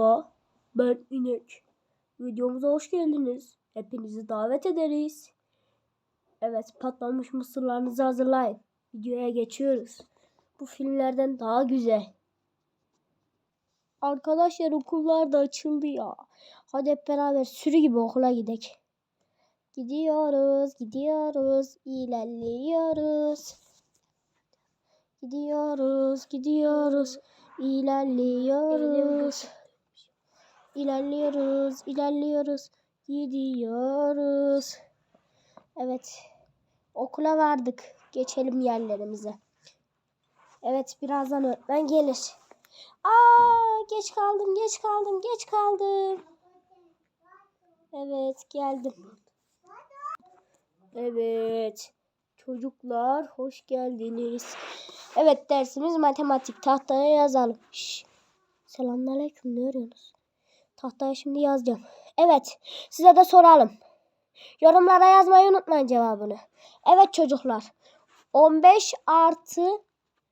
Merhaba, ben İnek. Videomuza hoş geldiniz. Hepinizi davet ederiz. Evet, patlamış mısırlarınızı hazırlayın. Videoya geçiyoruz. Bu filmlerden daha güzel. Arkadaşlar okullar da açıldı ya. Hadi hep beraber sürü gibi okula gidelim. Gidiyoruz, gidiyoruz, ilerliyoruz. Gidiyoruz, gidiyoruz, ilerliyoruz. İlerliyoruz, ilerliyoruz, gidiyoruz. Evet, okula vardık. Geçelim yerlerimize. Evet, birazdan öğretmen gelir. Aa, geç kaldım, geç kaldım, geç kaldım. Evet, geldim. Evet, çocuklar hoş geldiniz. Evet, dersimiz matematik. Tahtaya yazalım. Şş. Selamünaleyküm, ne arıyorsunuz? Tahtaya şimdi yazacağım. Evet, size de soralım. Yorumlara yazmayı unutmayın cevabını. Evet çocuklar. 15 artı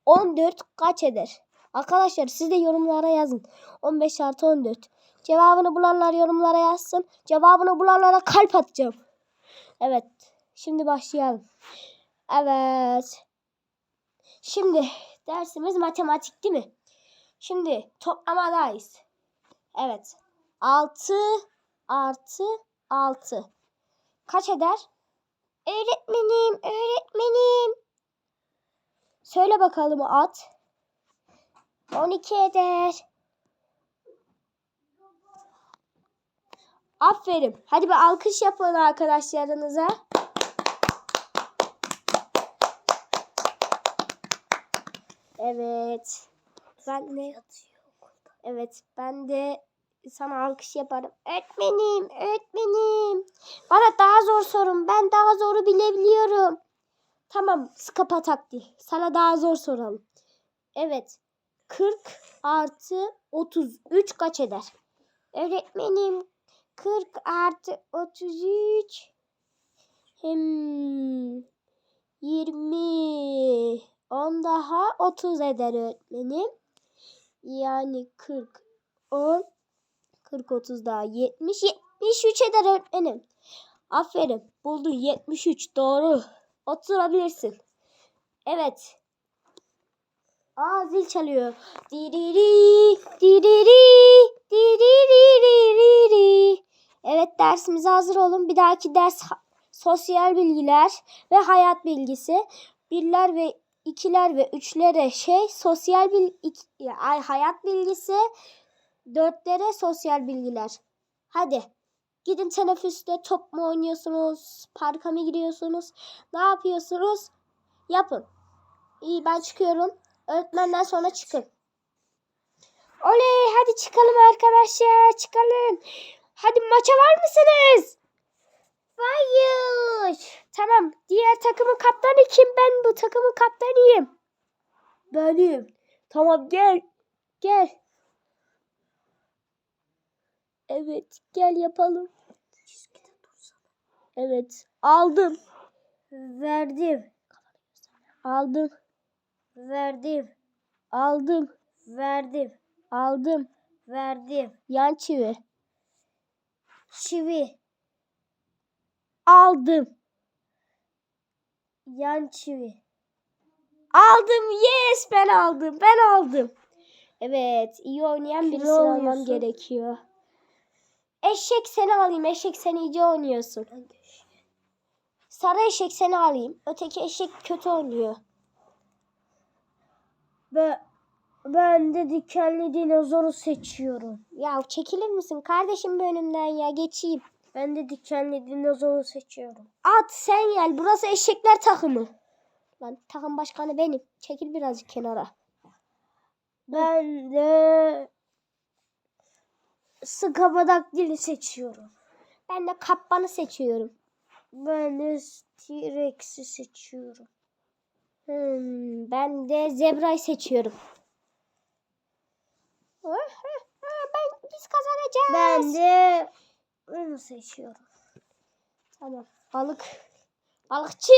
14 kaç eder? Arkadaşlar siz de yorumlara yazın. 15 artı 14. Cevabını bulanlar yorumlara yazsın. Cevabını bulanlara kalp atacağım. Evet. Şimdi başlayalım. Evet. Şimdi dersimiz matematik değil mi? Şimdi toplamadayız. Evet. 6 artı 6. Kaç eder? Öğretmenim, öğretmenim. Söyle bakalım at. 12 eder. Aferin. Hadi bir alkış yapın arkadaşlarınıza. Evet. Ben de Evet, ben de sana alkış yaparım. Öğretmenim, öğretmenim. Bana daha zor sorun. Ben daha zoru bilebiliyorum. Tamam, skapa takdi. Sana daha zor soralım. Evet. 40 artı 33 kaç eder? Öğretmenim 40 artı 33 hem 20 10 daha 30 eder öğretmenim. Yani 40 10 40 30 daha 70 73 eder öğretmenim. Aferin buldun 73 doğru. Oturabilirsin. Evet. Aa zil çalıyor. Diriri, diriri, diriri, Evet dersimize hazır olun. Bir dahaki ders sosyal bilgiler ve hayat bilgisi. Birler ve ikiler ve üçlere şey sosyal bil iki- ay hayat bilgisi. Dörtlere sosyal bilgiler. Hadi. Gidin teneffüste top mu oynuyorsunuz? Parka mı gidiyorsunuz? Ne yapıyorsunuz? Yapın. İyi ben çıkıyorum. Öğretmenden sonra çıkın. Oley hadi çıkalım arkadaşlar çıkalım. Hadi maça var mısınız? Hayır. Tamam diğer takımın kaptanı kim? Ben bu takımın kaptanıyım. Benim. Tamam gel. Gel. Evet gel yapalım. Evet aldım. Verdim. Aldım. Verdim. Aldım. Verdim. Aldım. Verdim. Yan çivi. Çivi. Aldım. Yan çivi. Aldım. Yes ben aldım. Ben aldım. Evet. iyi oynayan birisini almam gerekiyor. Eşek seni alayım. Eşek sen iyice oynuyorsun. Sarı eşek seni alayım. Öteki eşek kötü oynuyor. Ben, ben de dikenli dinozoru seçiyorum. Ya çekilir misin kardeşim önümden ya geçeyim. Ben de dikenli dinozoru seçiyorum. At sen gel burası eşekler takımı. Lan takım başkanı benim. Çekil birazcık kenara. Ben de skabadak dili seçiyorum. Ben de kappanı seçiyorum. Ben de T-Rex'i seçiyorum. Hmm, ben de zebrayı seçiyorum. Ben biz kazanacağız. Ben de bunu seçiyorum. Tamam. Balık. Balıkçı.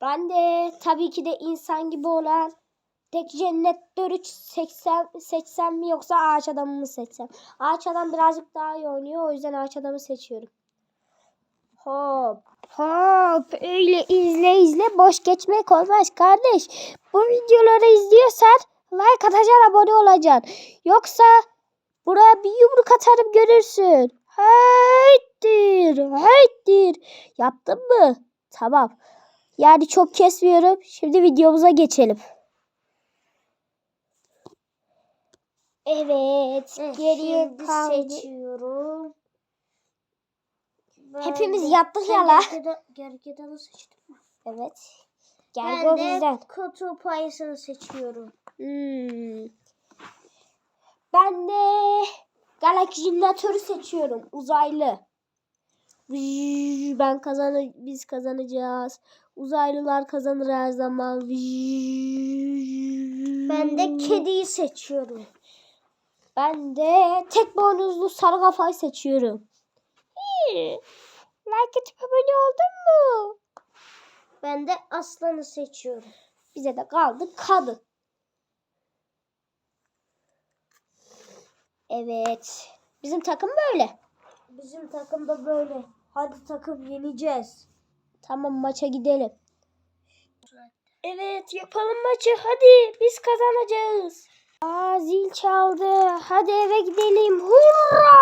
Ben de tabii ki de insan gibi olan tek jeneratörü seçsem, seçsem mi yoksa ağaç adamı mı seçsem? Ağaç adam birazcık daha iyi oynuyor. O yüzden ağaç adamı seçiyorum. Hop hop öyle izle izle boş geçmek olmaz kardeş. Bu videoları izliyorsan like atacaksın abone olacaksın. Yoksa buraya bir yumruk atarım görürsün. Haydir haydir. Yaptın mı? Tamam. Yani çok kesmiyorum. Şimdi videomuza geçelim. Evet. Geriye Şimdi kaldı. seçiyorum. Ben Hepimiz de- yattık Sen ya la. gergeda- Gergedanı seçtin mi? Evet. Gel Ben de bizden. kutup ayısını seçiyorum. Hmm. Ben de galaksijinatörü seçiyorum. Uzaylı. Ben kazan biz kazanacağız. Uzaylılar kazanır her zaman. Ben de kediyi seçiyorum. Ben de tek boynuzlu sarı kafayı seçiyorum. Hii. Like atıp abone oldun mu? Ben de aslanı seçiyorum. Bize de kaldı kadın. Evet. Bizim takım böyle. Bizim takımda böyle. Hadi takım yeneceğiz. Tamam maça gidelim. Evet yapalım maçı hadi biz kazanacağız. Aa zil çaldı. Hadi eve gidelim. Hurra!